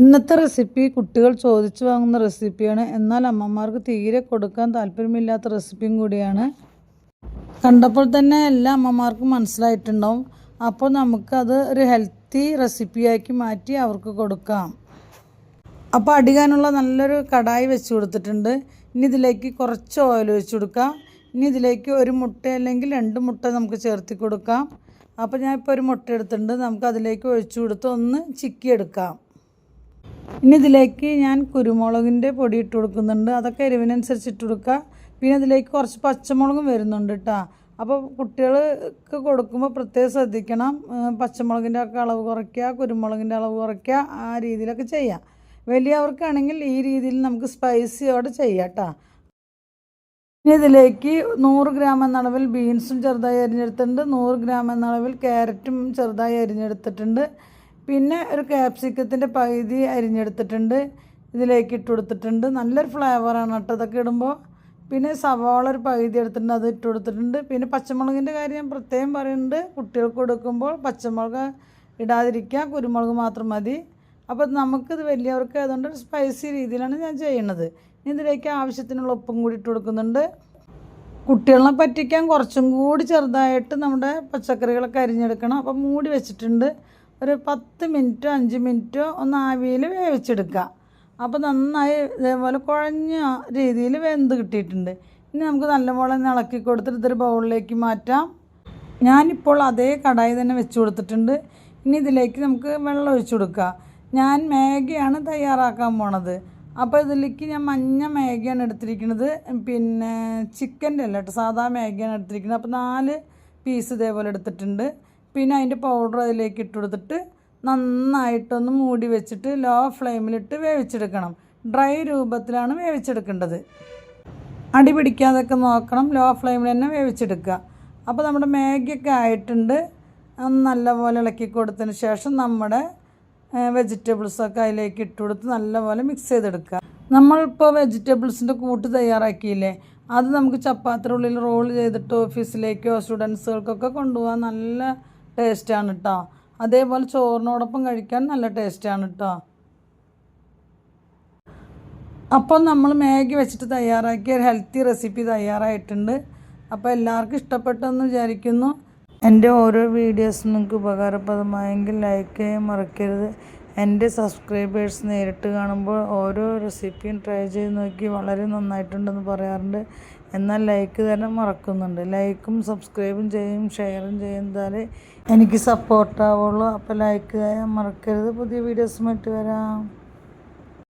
ഇന്നത്തെ റെസിപ്പി കുട്ടികൾ ചോദിച്ചു വാങ്ങുന്ന റെസിപ്പിയാണ്. എന്നാൽ അമ്മമാർക്ക് തീരെ കൊടുക്കാൻ താല്പര്യമില്ലാത്ത റെസിപ്പിയും കൂടിയാണ്. കണ്ടപ്പോൾ തന്നെ എല്ലാ അമ്മമാർക്കും മനസ്സിലായിട്ടുണ്ടാവും. അപ്പോൾ നമുക്കത് ഒരു ഹെൽത്തി റെസിപ്പിയാക്കി മാറ്റി അവർക്ക് കൊടുക്കാം. അപ്പോൾ അടികാനുള്ള നല്ലൊരു കടായി വെച്ച് കൊടുത്തിട്ടുണ്ട്. ഇനി ഇതിലേക്ക് കുറച്ച് ഓയിൽ വെച്ച് കൊടുക്കാം. ഇനി ഇതിലേക്ക് ഒരു മുട്ട അല്ലെങ്കിൽ രണ്ട് മുട്ട നമുക്ക് ചേർത്തി കൊടുക്കാം. അപ്പോൾ ഞാൻ ഇപ്പോൾ ഒരു മുട്ട എടുത്തിട്ടുണ്ട്. നമുക്ക് അതിലേക്ക് ഒഴിച്ചു കൊടുത്ത് ഒന്ന് ചിക്കി എടുക്കാം ഇനി ഇതിലേക്ക് ഞാൻ കുരുമുളകിന്റെ പൊടി ഇട്ട് കൊടുക്കുന്നുണ്ട്. അതൊക്കെ എരിവിനനുസരിച്ച് ഇട്ട് കൊടുക്കുക. പിന്നെ ഇതിലേക്ക് കുറച്ച് പച്ചമുളകും വരുന്നുണ്ട് കേട്ടോ അപ്പോൾ കുട്ടികൾക്ക് കൊടുക്കുമ്പോൾ പ്രത്യേകം ശ്രദ്ധിക്കണം. പച്ചമുളകിന്റെ ഒക്കെ അളവ് കുറയ്ക്കുക കുരുമുളകിന്റെ അളവ് കുറയ്ക്കുക ആ രീതിയിലൊക്കെ ചെയ്യാം. വലിയവർക്കാണെങ്കിൽ ഈ രീതിയിൽ നമുക്ക് സ്പൈസിയോടെ ചെയ്യാം കേട്ടോ ഇനി ഇതിലേക്ക് നൂറ് ഗ്രാം എന്ന അളവിൽ ബീൻസും ചെറുതായി അരിഞ്ഞെടുത്തിട്ടുണ്ട്. നൂറ് ഗ്രാം എന്ന അളവിൽ ക്യാരറ്റും ചെറുതായി അരിഞ്ഞെടുത്തിട്ടുണ്ട്. പിന്നെ ഒരു ക്യാപ്സിക്കത്തിന്റെ പകുതി അരിഞ്ഞെടുത്തിട്ടുണ്ട്. ഇതിലേക്ക് ഇട്ട് കൊടുത്തിട്ടുണ്ട്. നല്ലൊരു ഫ്ലേവറാണ് കേട്ടോ ഇതൊക്കെ ഇടുമ്പോൾ പിന്നെ സവാള ഒരു പകുതി എടുത്തിട്ടുണ്ട് അത് ഇട്ട് കൊടുത്തിട്ടുണ്ട്. പിന്നെ പച്ചമുളകിന്റെ കാര്യം ഞാൻ പ്രത്യേകം പറയുന്നുണ്ട്. കുട്ടികൾക്ക് കൊടുക്കുമ്പോൾ പച്ചമുളക് ഇടാതിരിക്കുക കുരുമുളക് മാത്രം മതി. അപ്പോൾ നമുക്കിത് വലിയവർക്ക് അതുകൊണ്ട് ഒരു സ്പൈസി രീതിയിലാണ് ഞാൻ ചെയ്യുന്നത്. ഇതിലേക്ക് ആവശ്യത്തിനുള്ള ഉപ്പും കൂടി ഇട്ട് കൊടുക്കുന്നുണ്ട്. കുട്ടികളെ പറ്റിക്കാൻ കുറച്ചും കൂടി ചെറുതായിട്ട് നമ്മുടെ പച്ചക്കറികളൊക്കെ അരിഞ്ഞെടുക്കണം. അപ്പോൾ മൂടി വെച്ചിട്ടുണ്ട്. ഒരു പത്ത് മിനിറ്റോ അഞ്ച് മിനിറ്റോ ഒന്ന് ആവിയിൽ വേവിച്ചെടുക്കുക. അപ്പോൾ നന്നായി ഇതേപോലെ കുഴഞ്ഞ രീതിയിൽ വെന്ത് കിട്ടിയിട്ടുണ്ട്. ഇനി നമുക്ക് നല്ലപോലെ ഇളക്കി കൊടുത്തിട്ട് ഇതൊരു ബൗളിലേക്ക് മാറ്റാം. ഞാനിപ്പോൾ അതേ കടായി തന്നെ വെച്ച് കൊടുത്തിട്ടുണ്ട്. ഇനി ഇതിലേക്ക് നമുക്ക് വെള്ളം ഒഴിച്ചു കൊടുക്കുക. ഞാൻ മാഗിയാണ് തയ്യാറാക്കാൻ പോണത്. അപ്പോൾ ഇതിലേക്ക് ഞാൻ മഞ്ഞ മാഗിയാണ് എടുത്തിരിക്കുന്നത്. പിന്നെ ചിക്കന്റെ അല്ല കേട്ടോ സാധാ മാഗിയാണ് എടുത്തിരിക്കുന്നത്. അപ്പോൾ നാല് പീസ് ഇതേപോലെ എടുത്തിട്ടുണ്ട്. പിന്നെ അതിന്റെ പൗഡർ അതിലേക്ക് ഇട്ട് കൊടുത്തിട്ട് നന്നായിട്ടൊന്ന് മൂടി വെച്ചിട്ട് ലോ ഫ്ലെയിമിലിട്ട് വേവിച്ചെടുക്കണം. ഡ്രൈ രൂപത്തിലാണ് വേവിച്ചെടുക്കേണ്ടത്. അടി പിടിക്കാതൊക്കെ നോക്കണം ലോ ഫ്ലെയിമിൽ തന്നെ വേവിച്ചെടുക്കുക. അപ്പോൾ നമ്മുടെ മാഗിയൊക്കെ ആയിട്ടുണ്ട്. നല്ലപോലെ ഇളക്കി കൊടുത്തതിന് ശേഷം നമ്മുടെ വെജിറ്റബിൾസൊക്കെ അതിലേക്ക് ഇട്ട് കൊടുത്ത് നല്ലപോലെ മിക്സ് ചെയ്തെടുക്കുക. നമ്മളിപ്പോൾ വെജിറ്റബിൾസിന്റെ കൂട്ട് തയ്യാറാക്കിയില്ലേ? അത് നമുക്ക് ചപ്പാത്തിനുള്ളിൽ റോൾ ചെയ്തിട്ട് ഓഫീസിലേക്കോ സ്റ്റുഡൻസുകൾക്കൊക്കെ കൊണ്ടുപോകാൻ നല്ല ടേസ്റ്റാണ് കേട്ടോ അതേപോലെ ചോറിനോടൊപ്പം കഴിക്കാൻ നല്ല ടേസ്റ്റാണ് കേട്ടോ അപ്പം നമ്മൾ മാഗി വെച്ചിട്ട് തയ്യാറാക്കിയ ഒരു ഹെൽത്തി റെസിപ്പി തയ്യാറായിട്ടുണ്ട്. അപ്പോൾ എല്ലാവർക്കും ഇഷ്ടപ്പെട്ടെന്ന് വിചാരിക്കുന്നു. എന്റെ ഓരോ വീഡിയോസ് നിങ്ങൾക്ക് ഉപകാരപ്രദമായെങ്കിൽ ലൈക്ക് ചെയ്യാൻ മറക്കരുത്. എന്റെ സബ്സ്ക്രൈബേഴ്സ് നേരിട്ട് കാണുമ്പോൾ ഓരോ റെസിപ്പിയും ട്രൈ ചെയ്ത് നോക്കി വളരെ നന്നായിട്ടുണ്ടെന്ന് പറയാറുണ്ട്. എന്നാൽ ലൈക്ക് തന്നെ മറക്കുന്നുണ്ട്. ലൈക്കും സബ്സ്ക്രൈബും ചെയ്യും ഷെയറും ചെയ്യുന്നതാൽ എനിക്ക് സപ്പോർട്ടാവുള്ളൂ അപ്പോൾ ലൈക്ക് തരാൻ മറക്കരുത്. പുതിയ വീഡിയോസുമായിട്ട് വരാം.